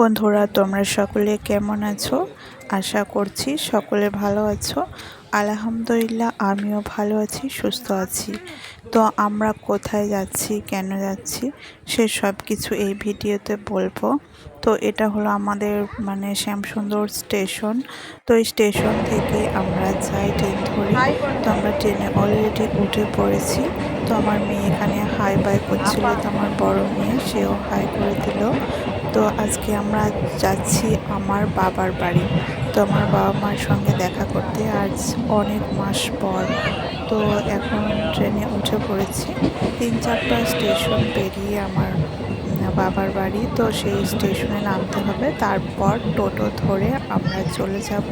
বন্ধুরা, তোমরা সকলে কেমন আছো? আশা করছি সকলে ভালো আছো। আলহামদুলিল্লাহ, আমিও ভালো আছি, সুস্থ আছি। তো আমরা কোথায় যাচ্ছি, কেন যাচ্ছি, সে সব কিছু এই ভিডিওতে বলব। তো এটা হলো আমাদের মানে শ্যামসুন্দর স্টেশন। তো এই স্টেশন থেকে আমরা যাই ট্রেন ধরি। তো আমরা ট্রেনে অলরেডি উঠে পড়েছি। তো আমার মেয়ে এখানে হাই বাই করছিল তো আমার বড় মেয়ে সেও হাই করে দিল। তো আজকে আমরা যাচ্ছি আমার বাবার বাড়ি। তো আমার বাবা মার সঙ্গে দেখা করতে আজ অনেক মাস পর। তো এখন ট্রেনে উঠে পড়েছি। তিন চারটা স্টেশন পেরিয়ে আমার বাবার বাড়ি, তো সেই স্টেশনে নামতে হবে। তারপর টোটো ধরে আমরা চলে যাব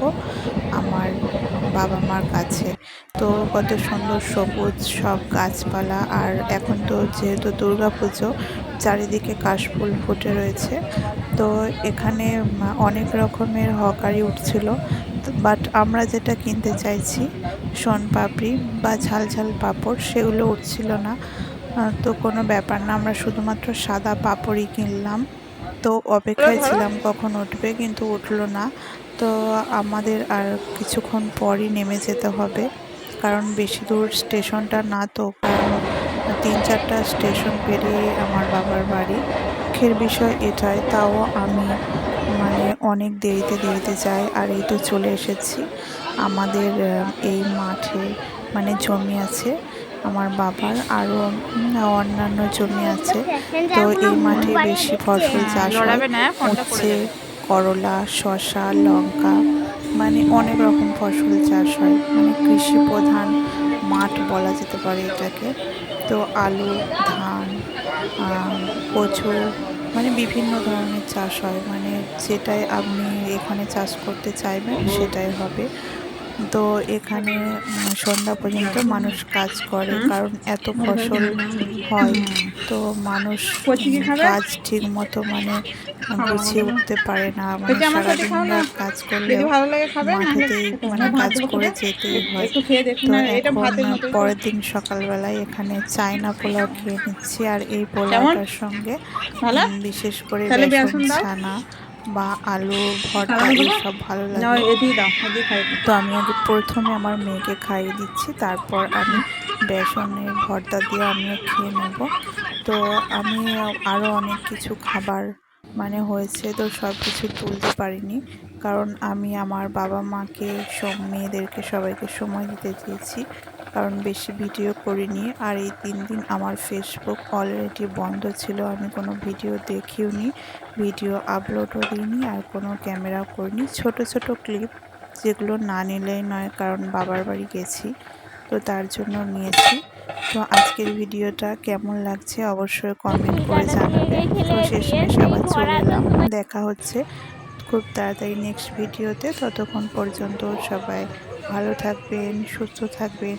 আমার বাবা মার কাছে। তো কত সুন্দর সবুজ সব গাছপালা, আর এখন তো যেহেতু দুর্গা পুজো, চারিদিকে কাশফুল ফুটে রয়েছে। তো এখানে অনেক রকমের হকারি উঠছিল, বাট আমরা যেটা কিনতে চাইছি পাপড়ি বা ঝাল ঝাল পাঁপড়, সেগুলো উঠছিল না। তো কোনো ব্যাপার না আমরা শুধুমাত্র সাদা পাঁপড়ই কিনলাম। তো অপেক্ষায় ছিলাম কখন উঠবে কিন্তু উঠল না। তো আমাদের আর কিছুক্ষণ পরই নেমে যেতে হবে কারণ বেশি দূর স্টেশনটা না তো কারণ তিন চারটা স্টেশন পেরিয়ে আমার বাবার বাড়ি। দুঃখের বিষয় এটাই তাও আমি মানে অনেক দেরিতে দেরিতে যাই আর এই তো চলে এসেছি। আমাদের এই মাঠে মানে জমি আছে আমার বাবার আরও অন্যান্য জমি আছে। তো এই মাঠে বেশি ফসল চাষ হয়। হচ্ছে করলা শশা লঙ্কা মানে অনেক রকম ফসল চাষ হয়। মানে কৃষি প্রধান মাঠ বলা যেতে পারে এটাকে। তো আলু ধান কচু মানে বিভিন্ন ধরনের চাষ হয়। মানে যেটাই আপনি এখানে চাষ করতে চাইবেন সেটাই হবে। তো এখানে সন্ধ্যা পর্যন্ত মানুষ কাজ করে কারণ এত ফসল হয়। তো মানুষ কাজ ঠিক মতো মানে গুছিয়ে উঠতে পারে না। মানে সারাদিন কাজ করলে মাঠেতেই মানে কাজ করে যেতেই হয়। তো এখন পরের দিন সকালবেলায় এখানে চায়না পোলাও খেয়ে নিচ্ছি আর এই পোলাওটার সঙ্গে বিশেষ করে ছানা বা আলু ভর্তা এইসব ভালো লাগে। তো আমি আগে প্রথমে আমার মেয়েকে খাইয়ে দিচ্ছি তারপর আমি বেসনের ভর্তা দিয়ে আমিও খেয়ে নেব। তো আমি আরও অনেক কিছু খাবার মানে হয়েছে তো সব কিছু তুলতে পারিনি। কারণ আমি আমার বাবা মাকে সব মেয়েদেরকে সবাইকে সময় দিতে চেয়েছি। কারণ বেশি ভিডিও করিনি। আর এই তিন দিন আমার ফেসবুক অলরেডি বন্ধ ছিল। আমি কোনো ভিডিও দেখিও নি ভিডিও আপলোডও দিইনি আর কোনো ক্যামেরাও করিনি। ছোট ছোট ক্লিপ যেগুলো না নিলেই নয়, কারণ বাবার বাড়ি গেছি, তো তার জন্য নিয়েছি। তো আজকের ভিডিওটা কেমন লাগছে অবশ্যই কমেন্ট করে জানাবে। তো শেষমেশ আবার চলে এলাম। দেখা হচ্ছে খুব তাড়াতাড়ি নেক্সট ভিডিওতে ততক্ষণ পর্যন্ত সবাই ভালো থাকবেন, সুস্থ থাকবেন।